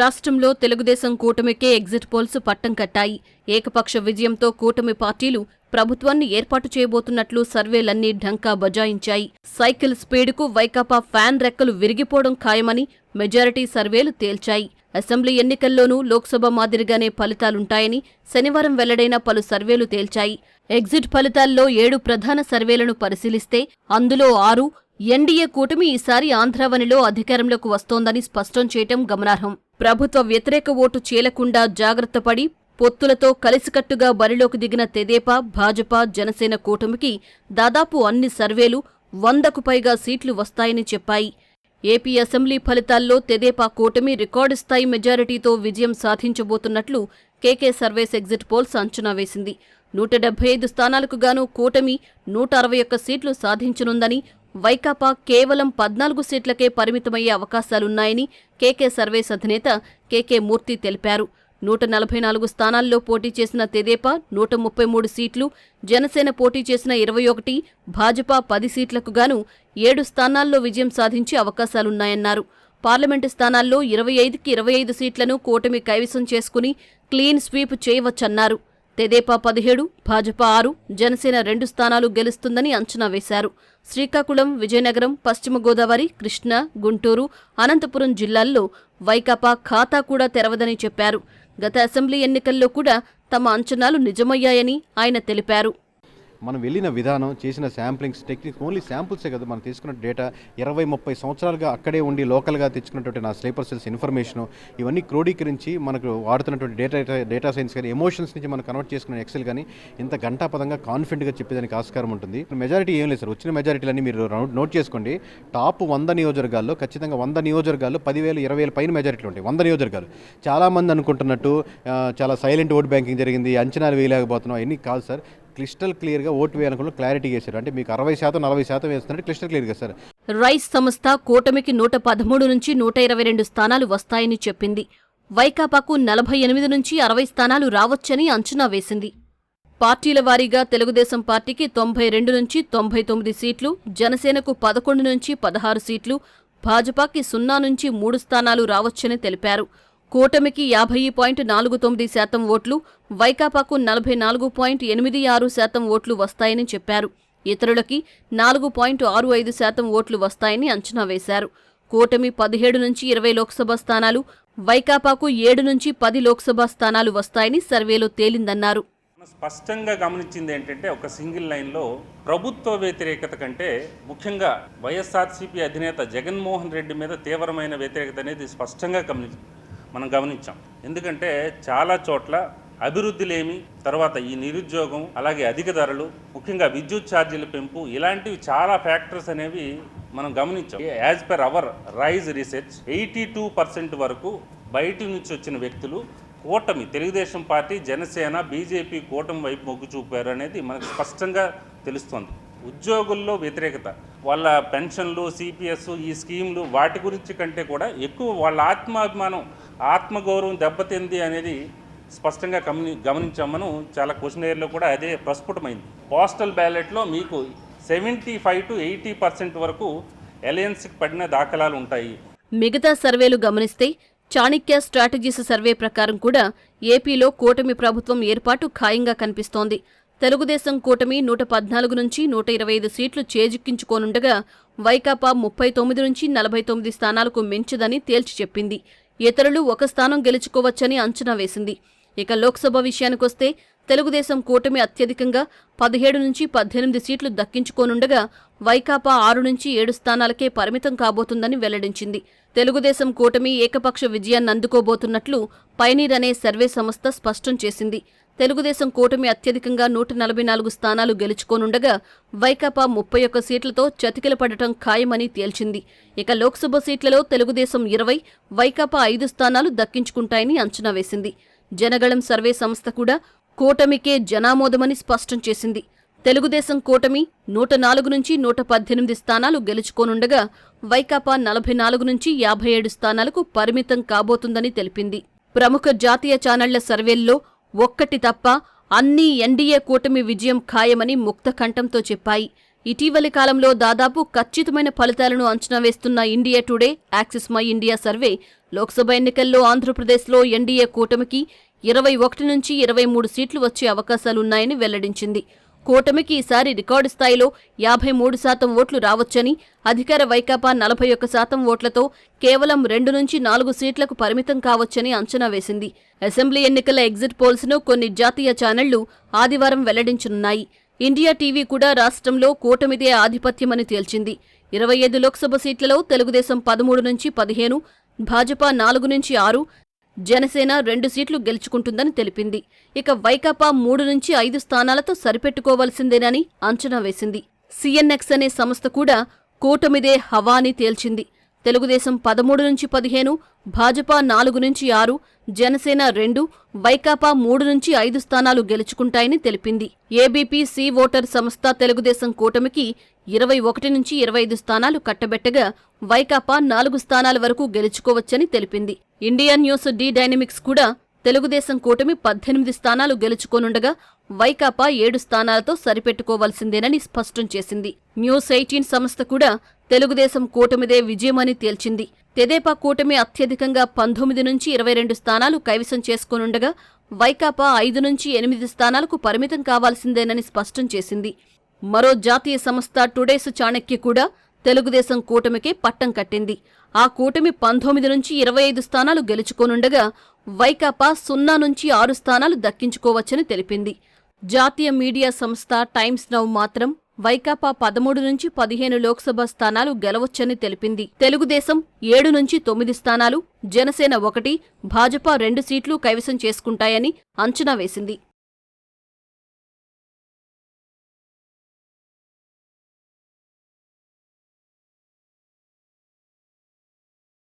రాష్ట్రంలో Telugu Desam కూటమికే exit polls పట్టం కట్టాయి. ఏకపక్ష విజయంతో కూటమి పార్టీలు ప్రభుత్వాన్ని ఏర్పాటు చేయబోతున్నట్లు సర్వేలన్నీ ఢంకా బజాయించాయి. సైకిల్ స్పీడ్కు వైకాపా ఫ్యాన్ రెక్కలు విరిగిపోవడం ఖాయమని మెజారిటీ సర్వేలు తేల్చాయి. అసెంబ్లీ ఎన్నికల్లోనూ లోక్సభ మాదిరిగానే ఫలితాలుంటాయని శనివారం వెల్లడైన పలు సర్వేలు తేల్చాయి. ఎగ్జిట్ ఫలితాల్లో ఏడు ప్రధాన సర్వేలను పరిశీలిస్తే అందులో ఆరు ఎన్డీఏ కూటమి ఈసారి ఆంధ్రావనిలో అధికారంలోకి వస్తోందని స్పష్టం చేయటం గమనార్హం. ప్రభుత్వ వ్యతిరేక ఓటు చీలకుండా జాగ్రత్తపడి పొత్తులతో కలిసికట్టుగా బరిలోకి దిగిన తెదేపా భాజపా జనసేన కూటమికి దాదాపు అన్ని సర్వేలు వందకు పైగా సీట్లు వస్తాయని చెప్పాయి. ఏపీ అసెంబ్లీ ఫలితాల్లో తెదేపా కూటమి రికార్డు స్థాయి మెజారిటీతో విజయం సాధించబోతున్నట్లు కేకే సర్వేస్ ఎగ్జిట్ పోల్స్ అంచనా వేసింది. నూట డెబ్బై ఐదు స్థానాలకు గాను కూటమి నూట అరవై ఒక్క సీట్లు సాధించనుందని వైకాపా కేవలం పద్నాలుగు సీట్లకే పరిమితమయ్యే అవకాశాలున్నాయని కేకే సర్వేస్ అధినేత కేకే మూర్తి తెలిపారు. నూట నలభై నాలుగు స్థానాల్లో పోటీ చేసిన తెదేపా నూట ముప్పై మూడు సీట్లు జనసేన పోటీ చేసిన ఇరవై ఒకటి భాజపా పది సీట్లకు గాను ఏడు స్థానాల్లో విజయం సాధించే అవకాశాలున్నాయన్నారు. పార్లమెంటు స్థానాల్లో ఇరవై ఐదుకి ఇరవై ఐదు సీట్లను కూటమి కైవసం చేసుకుని క్లీన్ స్వీప్ చేయవచ్చన్నారు. తెదేపా పదిహేడు భాజపా ఆరు జనసేన రెండు స్థానాలు గెలుస్తుందని అంచనా వేశారు. శ్రీకాకుళం విజయనగరం పశ్చిమ గోదావరి కృష్ణా గుంటూరు అనంతపురం జిల్లాల్లో వైకాపా ఖాతా కూడా తెరవదని చెప్పారు. గత అసెంబ్లీ ఎన్నికల్లో కూడా తమ అంచనాలు నిజమయ్యాయని ఆయన తెలిపారు. మనం వెళ్ళిన విధానం చేసిన శాంప్లింగ్స్ టెక్నిక్ ఓన్లీ శాంపుల్సే కదా మనం తీసుకున్న డేటా. ఇరవై ముప్పై సంవత్సరాలుగా అక్కడే ఉండి లోకల్గా తెచ్చుకున్నటువంటి నా స్లీపర్ సెల్స్ ఇన్ఫర్మేషన్ ఇవన్నీ క్రోడీకరించి మనకు వాడుతున్నటువంటి డేటా డేటా సైన్స్ కానీ ఎమోషన్స్ నుంచి మనం కన్వర్ట్ చేసుకున్న ఎక్సెల్ కానీ ఇంత గంటాపదంగా కాన్ఫిడెంట్గా చెప్పేదానికి ఆస్కారం ఉంటుంది. మెజారిటీ ఏం లేదు సార్. వచ్చిన మెజారిటీలన్నీ మీరు రౌండ్ నోట్ చేసుకోండి. టాప్ వంద నియోజకవర్గాల్లో ఖచ్చితంగా వంద నియోజకవర్గాల్లో పదివేలు ఇరవై వేల పైన మెజారిటీలు ఉంటాయి. వంద నియోజకవర్గాలు. చాలామంది అనుకుంటున్నట్టు చాలా సైలెంట్ ఓట్ బ్యాంకింగ్ జరిగింది అంచనాలు వేయలేకపోతున్నాం అవన్నీ కాదు సార్. క్లిస్టల్ క్లియర్గా ఓటు వేయాలనుకున్న క్లారిటీ చేశారు అంటే మీకు అరవై శాతం నలభై శాతం వేస్తున్నట్టు క్లిస్టల్ క్లియర్గా సార్ రైస్ సంస్థ కూటమికి నూట పదమూడు నుంచి నూట ఇరవై రెండు స్థానాలు వస్తాయని చెప్పింది. వైకాపాకు నలభై ఎనిమిది నుంచి అరవై స్థానాలు రావచ్చని అంచనా వేసింది. పార్టీల వారీగా తెలుగుదేశం పార్టీకి తొంభై రెండు నుంచి తొంభై తొమ్మిది సీట్లు జనసేనకు పదకొండు నుంచి పదహారు సీట్లు భాజపాకి సున్నా నుంచి మూడు స్థానాలు రావచ్చని తెలిపారు. కూటమికి యాభై పాయింట్ నాలుగు తొమ్మిది శాతం ఓట్లు వైకాపాకు నలభై నాలుగు పాయింట్ ఎనిమిది ఆరు శాతం ఓట్లు వస్తాయని చెప్పారు. ఇతరులకి నాలుగు పాయింట్ ఆరు ఐదు శాతం ఓట్లు వస్తాయని అంచనా వేశారు. కూటమి పదిహేడు నుంచి ఇరవై లోక్సభ స్థానాలు వైకాపాకు ఏడు నుంచి పది లోక్సభ స్థానాలు వస్తాయని సర్వేలో తేలిందన్నారు. స్పష్టంగా గమనించింది ఏంటంటే ఒక సింగిల్ లైన్లో ప్రభుత్వ వ్యతిరేకత కంటే ముఖ్యంగా వైఎస్ఆర్సీపీ అధినేత జగన్మోహన్ రెడ్డి మీద తీవ్రమైన వ్యతిరేకత అనేది స్పష్టంగా గమనించింది మనం గమనించాం. ఎందుకంటే చాలా చోట్ల అభివృద్ధి లేమి తర్వాత ఈ నిరుద్యోగం అలాగే అధిక ధరలు ముఖ్యంగా విద్యుత్ ఛార్జీల పెంపు ఇలాంటివి చాలా ఫ్యాక్టర్స్ అనేవి మనం గమనించాం. As per our Rise research eighty two percent వరకు బయటి నుంచి వచ్చిన వ్యక్తులు కూటమి తెలుగుదేశం పార్టీ జనసేన బీజేపీ కూటమి వైపు మొగ్గు చూపారు అనేది మనకు స్పష్టంగా తెలుస్తోంది. ఉద్యోగుల్లో వ్యతిరేకత వాళ్ళ పెన్షన్లు సిపిఎస్ ఈ స్కీమ్లు వాటి గురించి కంటే కూడా ఎక్కువ వాళ్ళ ఆత్మాభిమానం ఆత్మగౌరవం దెబ్బతింది అనేది స్పష్టంగా గమని గమనించాం మనం చాలా క్వశ్చనర్లో కూడా అదే ప్రస్ఫుటమైంది. పోస్టల్ బ్యాలెట్లో మీకు seventy five to eighty percent వరకు ఎలయన్స్కి పడిన దాఖలాలు ఉంటాయి. మిగతా సర్వేలు గమనిస్తే చాణిక్య స్ట్రాటజీస్ సర్వే ప్రకారం కూడా ఏపీలో కూటమి ప్రభుత్వం ఏర్పాటు ఖాయంగా కనిపిస్తోంది. తెలుగుదేశం కూటమి నూట పద్నాలుగు నుంచి నూట ఇరవై ఐదు సీట్లు చేజిక్కించుకోనుండగా వైకాపా ముప్పై తొమ్మిది నుంచి నలభై తొమ్మిది స్థానాలకు మించదని తేల్చి చెప్పింది. ఇతరులు ఒక స్థానం గెలుచుకోవచ్చని అంచనా వేసింది. ఇక లోక్సభ విషయానికొస్తే తెలుగుదేశం కూటమి అత్యధికంగా పదిహేడు నుంచి పద్దెనిమిది సీట్లు దక్కించుకోనుండగా వైకాపా ఆరు నుంచి ఏడు స్థానాలకే పరిమితం కాబోతుందని వెల్లడించింది. తెలుగుదేశం కూటమి ఏకపక్ష విజయాన్ని అందుకోబోతున్నట్లు పైనీర్ అనే సర్వే సంస్థ స్పష్టం చేసింది. తెలుగుదేశం కూటమి అత్యధికంగా నూట నలభై నాలుగు స్థానాలు గెలుచుకోనుండగా వైకాపా ముప్పై ఒక్క సీట్లతో చతికిల పడటం ఖాయమని తేల్చింది. ఇక లోక్సభ సీట్లలో తెలుగుదేశం ఇరవై వైకాపా ఐదు స్థానాలు దక్కించుకుంటాయని అంచనా వేసింది. జనగళం సర్వే సంస్థ కూడా కూటమికే జనామోదమని స్పష్టం చేసింది. తెలుగుదేశం కూటమి నూట నాలుగు నుంచి నూట పద్దెనిమిది స్థానాలు గెలుచుకోనుండగా వైకాపా నలభై నాలుగు నుంచి యాభై ఏడు స్థానాలకు పరిమితం కాబోతుందని తెలిపింది. ప్రముఖ జాతీయ ఛానళ్ళ సర్వేల్లో ఒక్కటి తప్ప అన్నీ ఎన్డీఏ కూటమి విజయం ఖాయమని ముక్త కంఠంతో చెప్పాయి. ఇటీవలి కాలంలో దాదాపు ఖచ్చితమైన ఫలితాలను అంచనా వేస్తున్న India Today Axis My India survey Lok Sabha ఎన్నికల్లో ఆంధ్రప్రదేశ్లో ఎన్డీఏ కూటమికి ఇరవై ఒకటి నుంచి ఇరవై మూడు సీట్లు వచ్చే అవకాశాలున్నాయని వెల్లడించింది. కూటమికి ఈసారి రికార్డు స్థాయిలో యాభై మూడు శాతం ఓట్లు రావచ్చని అధికార వైకాపా నలభై ఒక్క శాతం ఓట్లతో కేవలం రెండు నుంచి నాలుగు సీట్లకు పరిమితం కావచ్చని అంచనా వేసింది. అసెంబ్లీ ఎన్నికల ఎగ్జిట్ పోల్స్ను కొన్ని జాతీయ ఛానళ్ళు ఆదివారం వెల్లడించనున్నాయి. ఇండియా టీవీ కూడా రాష్ట్రంలో కూటమిదే ఆధిపత్యమని తేల్చింది. ఇరవై ఐదు లోక్సభ సీట్లలో తెలుగుదేశం పదమూడు నుంచి పదిహేను భాజపా నాలుగు నుంచి ఆరు జనసేన రెండు సీట్లు గెలుచుకుంటుందని తెలిపింది. ఇక వైకాపా మూడు నుంచి ఐదు స్థానాలతో సరిపెట్టుకోవాల్సిందేనని అంచనా వేసింది. సిఎన్ఎక్స్ అనే సంస్థ కూడా కూటమిదే హవాని తేల్చింది. తెలుగుదేశం పదమూడు నుంచి పదిహేను భాజపా నాలుగు నుంచి ఆరు జనసేన రెండు వైకాపా మూడు నుంచి ఐదు స్థానాలు గెలుచుకుంటాయని తెలిపింది. ఏబీపీ సి ఓటర్ సంస్థ తెలుగుదేశం కూటమికి ఇరవై ఒకటి నుంచి ఇరవై ఐదు స్థానాలు కట్టబెట్టగా వైకాపా నాలుగు స్థానాల వరకు గెలుచుకోవచ్చని తెలిపింది. ఇండియా న్యూస్ డి డైనమిక్స్ కూడా తెలుగుదేశం కూటమి పద్దెనిమిది స్థానాలు గెలుచుకోనుండగా వైకాపా ఏడు స్థానాలతో సరిపెట్టుకోవాల్సిందేనని స్పష్టం చేసింది. న్యూస్ ఎయిటీన్ సంస్థ కూడా తెలుగుదేశం కూటమిదే విజయమని తేల్చింది. తెదేపా కూటమి అత్యధికంగా పంతొమ్మిది నుంచి ఇరవై రెండు స్థానాలు కైవసం చేసుకోనుండగా వైకాపా ఐదు నుంచి ఎనిమిది స్థానాలకు పరిమితం కావాల్సిందేనని స్పష్టం చేసింది. మరో జాతీయ సంస్థ టుడేస్ చాణక్య కూడా తెలుగుదేశం కూటమికే పట్టం కట్టింది. ఆ కూటమి పంతొమ్మిది నుంచి ఇరవై ఐదు స్థానాలు గెలుచుకోనుండగా వైకాపా సున్నా నుంచి ఆరు స్థానాలు దక్కించుకోవచ్చని తెలిపింది. జాతీయ మీడియా సంస్థ టైమ్స్ నౌ మాత్రం వైకాపా పదమూడు నుంచి పదిహేను లోక్సభ స్థానాలు గెలవచ్చని తెలిపింది. తెలుగుదేశం ఏడు నుంచి తొమ్మిది స్థానాలు జనసేన ఒకటి భాజపా రెండు సీట్లు కైవసం చేసుకుంటాయని అంచనా వేసింది.